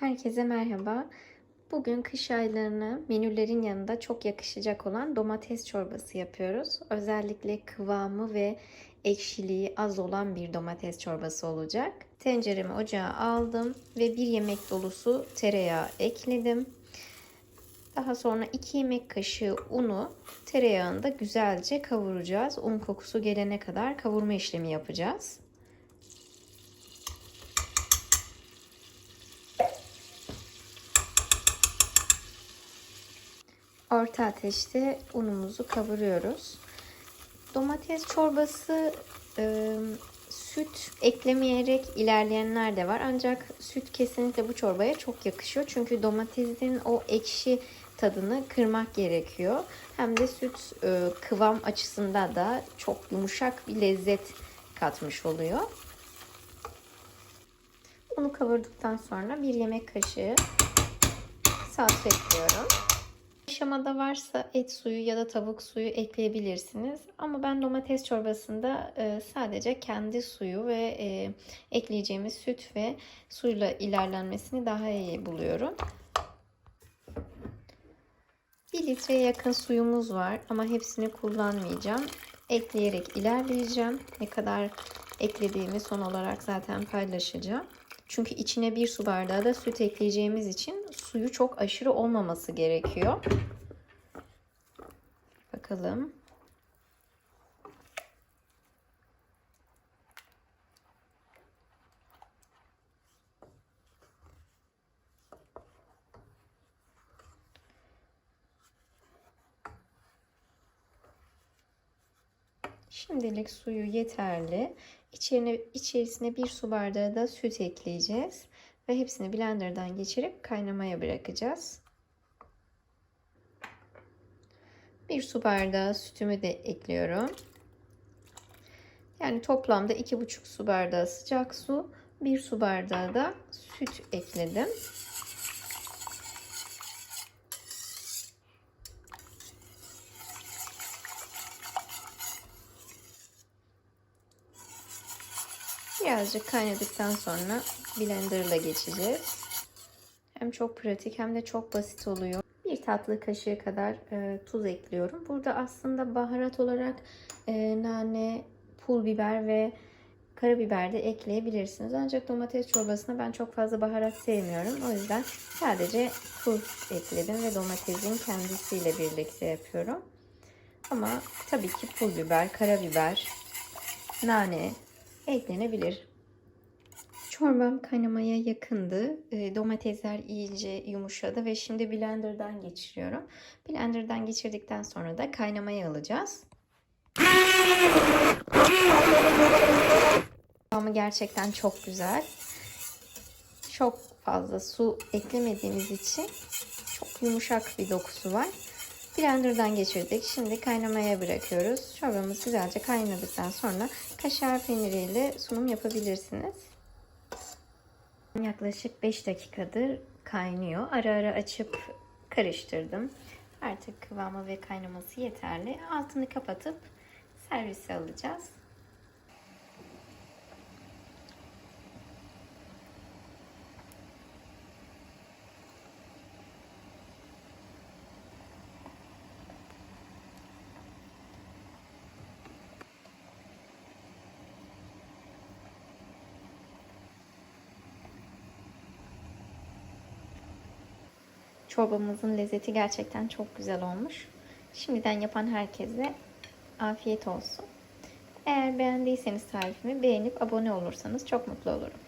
Herkese merhaba. Bugün kış aylarına menülerin yanında çok yakışacak olan domates çorbası yapıyoruz. Özellikle kıvamı ve ekşiliği az olan bir domates çorbası olacak. Tenceremi ocağa aldım ve bir yemek dolusu tereyağı ekledim. Daha sonra 2 yemek kaşığı unu tereyağında güzelce kavuracağız. Un kokusu gelene kadar kavurma işlemi yapacağız. Orta ateşte unumuzu kavuruyoruz. Domates çorbası e, süt eklemeyerek ilerleyenler de var. Ancak süt kesinlikle bu çorbaya çok yakışıyor. Çünkü domatesin o ekşi tadını kırmak gerekiyor. Hem de süt e, kıvam açısından da çok yumuşak bir lezzet katmış oluyor. Unu kavurduktan sonra bir yemek kaşığı salça ekliyorum aşamada varsa et suyu ya da tavuk suyu ekleyebilirsiniz. Ama ben domates çorbasında e, sadece kendi suyu ve e, ekleyeceğimiz süt ve suyla ilerlenmesini daha iyi buluyorum. 1 litreye yakın suyumuz var ama hepsini kullanmayacağım. Ekleyerek ilerleyeceğim. Ne kadar eklediğimi son olarak zaten paylaşacağım. Çünkü içine bir su bardağı da süt ekleyeceğimiz için suyu çok aşırı olmaması gerekiyor. Bakalım. Şimdilik suyu yeterli. İçerine, içerisine bir su bardağı da süt ekleyeceğiz. Ve hepsini blenderdan geçirip kaynamaya bırakacağız. Bir su bardağı sütümü de ekliyorum. Yani toplamda 2,5 su bardağı sıcak su, 1 su bardağı da süt ekledim. Birazcık kaynadıktan sonra blenderla geçeceğiz. Hem çok pratik hem de çok basit oluyor. Bir tatlı kaşığı kadar e, tuz ekliyorum. Burada aslında baharat olarak e, nane, pul biber ve karabiber de ekleyebilirsiniz. Ancak domates çorbasına ben çok fazla baharat sevmiyorum. O yüzden sadece tuz ekledim ve domatesin kendisiyle birlikte yapıyorum. Ama tabii ki pul biber, karabiber, nane eklenebilir. Çorbam kaynamaya yakındı. E, domatesler iyice yumuşadı ve şimdi blenderdan geçiriyorum. Blenderdan geçirdikten sonra da kaynamaya alacağız. Kıvamı gerçekten çok güzel. Çok fazla su eklemediğimiz için çok yumuşak bir dokusu var. Blenderdan geçirdik. Şimdi kaynamaya bırakıyoruz. Çorbamız güzelce kaynadıktan sonra kaşar peyniriyle sunum yapabilirsiniz. Yaklaşık 5 dakikadır kaynıyor. Ara ara açıp karıştırdım. Artık kıvamı ve kaynaması yeterli. Altını kapatıp servise alacağız. Çorbamızın lezzeti gerçekten çok güzel olmuş. Şimdiden yapan herkese afiyet olsun. Eğer beğendiyseniz tarifimi beğenip abone olursanız çok mutlu olurum.